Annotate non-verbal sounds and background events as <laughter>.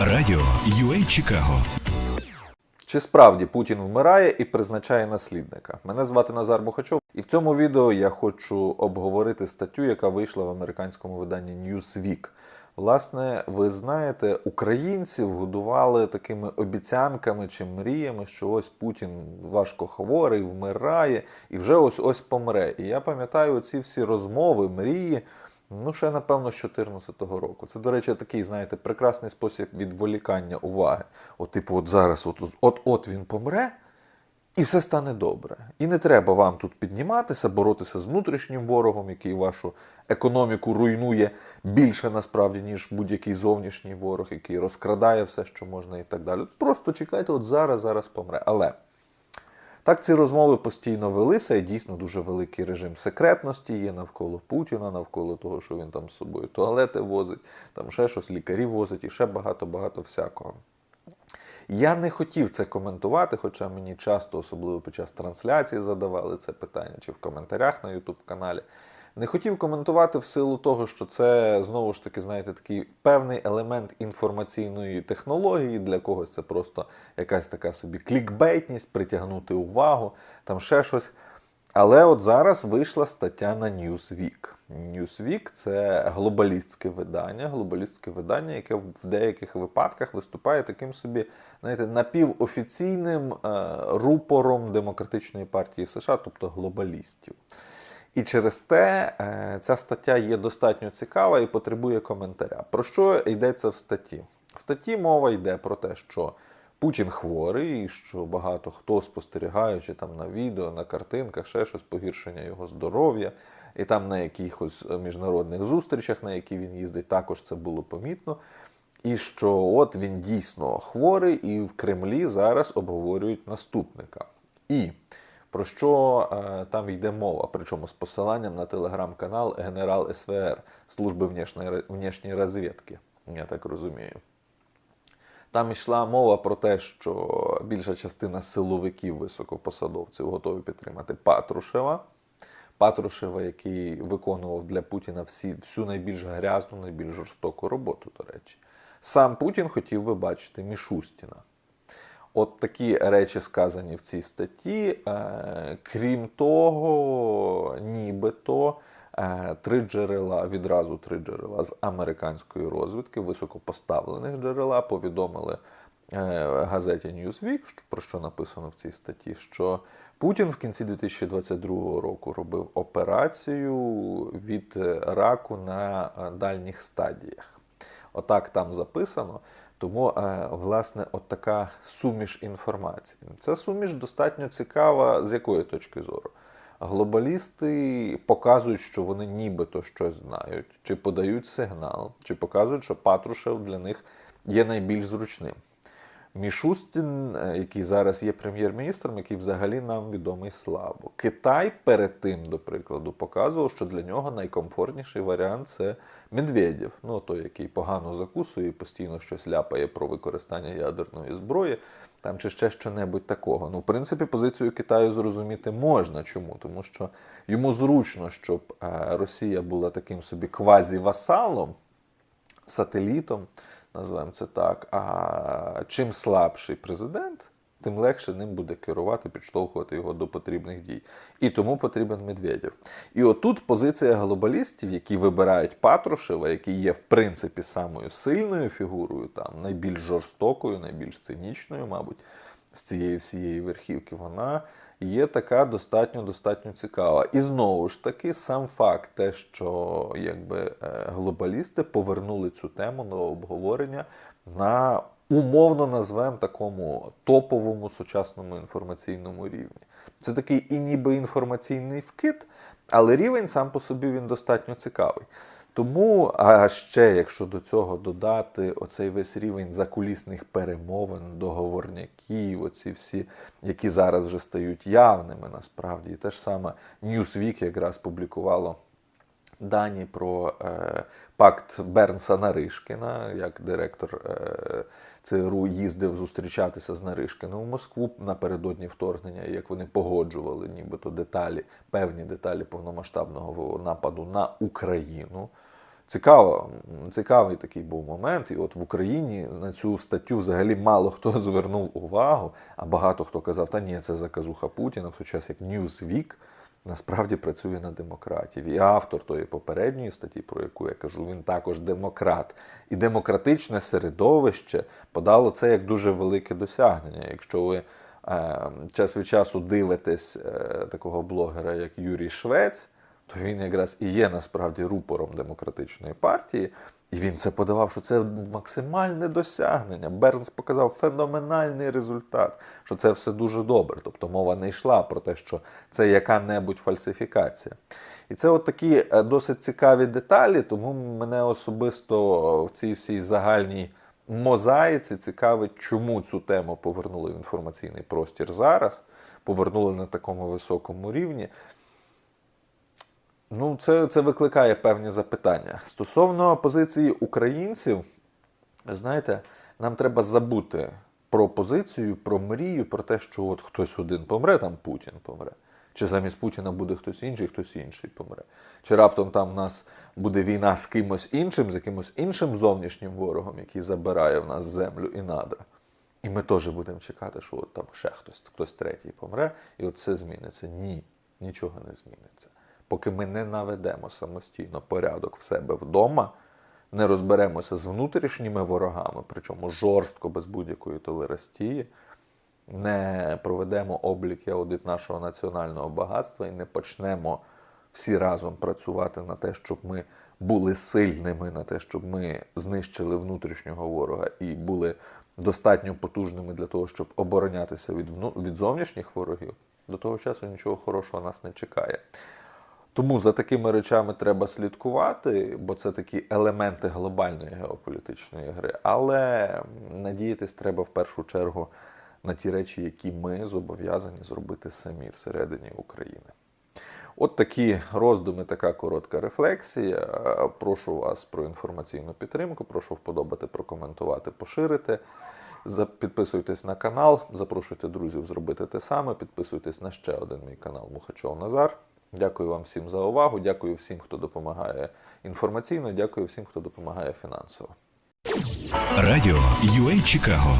Радіо UA Чикаго Чи справді Путін вмирає і призначає наслідника? Мене звати Назар Бухачов, і в цьому відео я хочу обговорити статтю, яка вийшла в американському виданні Newsweek. Власне, ви знаєте, українців годували такими обіцянками чи мріями, що ось Путін важко хворий, вмирає і вже ось ось помре. І я пам'ятаю ці всі розмови, мрії. Ну, ще напевно з 2014 року. Це, до речі, такий, знаєте, прекрасний спосіб відволікання уваги. От, типу, от зараз, от, от, от він помре, і все стане добре. І не треба вам тут підніматися, боротися з внутрішнім ворогом, який вашу економіку руйнує більше насправді, ніж будь-який зовнішній ворог, який розкрадає все, що можна, і так далі. Просто чекайте, от зараз, зараз помре. Але. Так ці розмови постійно велися, і дійсно дуже великий режим секретності є навколо Путіна, навколо того, що він там з собою туалети возить, там ще щось, лікарів возить і ще багато-багато всякого. Я не хотів це коментувати, хоча мені часто, особливо під час трансляції, задавали це питання чи в коментарях на YouTube каналі. Не хотів коментувати в силу того, що це знову ж таки, знаєте, такий певний елемент інформаційної технології. Для когось це просто якась така собі клікбейтність, притягнути увагу, там ще щось. Але от зараз вийшла стаття на Newsweek. Newsweek – це глобалістське видання, глобалістське видання, яке в деяких випадках виступає таким собі, знаєте, напівофіційним е, рупором демократичної партії США, тобто глобалістів. І через те е, ця стаття є достатньо цікава і потребує коментаря. Про що йдеться в статті? В статті мова йде про те, що Путін хворий, і що багато хто спостерігаючи там на відео, на картинках, ще щось погіршення його здоров'я, і там на якихось міжнародних зустрічах, на які він їздить, також це було помітно. І що от він дійсно хворий, і в Кремлі зараз обговорюють наступника. І про що е, там йде мова, причому з посиланням на телеграм-канал Генерал СВР Служби внешньої, розвідки, я так розумію. Там йшла мова про те, що більша частина силовиків високопосадовців готові підтримати Патрушева. Патрушева, який виконував для Путіна всі, всю найбільш грязну, найбільш жорстоку роботу, до речі. Сам Путін хотів би бачити Мішустіна. От такі речі сказані в цій статті. Е, Крім того, нібито е, три джерела, відразу три джерела з американської розвідки, високопоставлених джерела, повідомили е, газеті Newsweek, про що написано в цій статті, що Путін в кінці 2022 року робив операцію від раку на дальніх стадіях. Отак там записано. Тому, е, власне, от така суміш інформації. Ця суміш достатньо цікава, з якої точки зору. Глобалісти показують, що вони нібито щось знають, чи подають сигнал, чи показують, що Патрушев для них є найбільш зручним. Мішустін, е, який зараз є прем'єр-міністром, який взагалі нам відомий слабо. Китай перед тим, до прикладу, показував, що для нього найкомфортніший варіант це Медведєв, ну той, який погано закусує і постійно щось ляпає про використання ядерної зброї, там чи ще що-небудь такого. Ну, в принципі, позицію Китаю зрозуміти можна. Чому? Тому що йому зручно, щоб е, Росія була таким собі квазі-васалом, сателітом, називаємо це так. А чим слабший президент, тим легше ним буде керувати, підштовхувати його до потрібних дій. І тому потрібен Медведєв. І отут позиція глобалістів, які вибирають Патрушева, який є в принципі самою сильною фігурою, там найбільш жорстокою, найбільш цинічною, мабуть, з цієї всієї верхівки, вона є така достатньо достатньо цікава. І знову ж таки, сам факт, те, що якби е, глобалісти повернули цю тему на обговорення на умовно назвемо такому топовому сучасному інформаційному рівні. Це такий і ніби інформаційний вкид, але рівень сам по собі він достатньо цікавий. Тому, а ще якщо до цього додати оцей весь рівень закулісних перемовин, договорняків, оці всі, які зараз вже стають явними насправді, і те ж саме Newsweek якраз публікувало дані про е, пакт Бернса Наришкіна, як директор е, ЦРУ їздив зустрічатися з Наришкіним у Москву напередодні вторгнення, як вони погоджували нібито деталі, певні деталі повномасштабного нападу на Україну. Цікаво, цікавий такий був момент. І от в Україні на цю статтю взагалі мало хто <laughs> звернув увагу, а багато хто казав, та ні, це заказуха Путіна, в той час як Newsweek насправді працює на демократів. І автор тої попередньої статті, про яку я кажу, він також демократ. І демократичне середовище подало це як дуже велике досягнення. Якщо ви е, час від часу дивитесь е, такого блогера, як Юрій Швець, то він якраз і є насправді рупором демократичної партії. І він це подавав, що це максимальне досягнення. Бернс показав феноменальний результат, що це все дуже добре. Тобто мова не йшла про те, що це яка-небудь фальсифікація. І це от такі е, досить цікаві деталі, тому мене особисто в цій всій загальній мозаїці цікавить, чому цю тему повернули в інформаційний простір зараз, повернули на такому високому рівні. Ну, це, це викликає певні запитання. Стосовно позиції українців, знаєте, нам треба забути про позицію, про мрію, про те, що от хтось один помре, там Путін помре. Чи замість Путіна буде хтось інший, хтось інший помре. Чи раптом там в нас буде війна з кимось іншим, з якимось іншим зовнішнім ворогом, який забирає в нас землю і надра. І ми теж будемо чекати, що от там ще хтось, хтось третій помре, і от все зміниться. Ні, нічого не зміниться. Поки ми не наведемо самостійно порядок в себе вдома, не розберемося з внутрішніми ворогами, причому жорстко, без будь-якої толерастії, не проведемо облік і аудит нашого національного багатства і не почнемо всі разом працювати на те, щоб ми були сильними, на те, щоб ми знищили внутрішнього ворога і були достатньо потужними для того, щоб оборонятися від, вну- від зовнішніх ворогів, до того часу нічого хорошого нас не чекає. Тому за такими речами треба слідкувати, бо це такі елементи глобальної геополітичної гри. Але надіятись треба в першу чергу на ті речі, які ми зобов'язані зробити самі всередині України. От такі роздуми, така коротка рефлексія. Прошу вас про інформаційну підтримку, прошу вподобати, прокоментувати, поширити. Підписуйтесь на канал, запрошуйте друзів зробити те саме. Підписуйтесь на ще один мій канал Мухачов Назар. Дякую вам всім за увагу. Дякую всім, хто допомагає інформаційно. Дякую всім, хто допомагає фінансово. Радіо UA Чикаго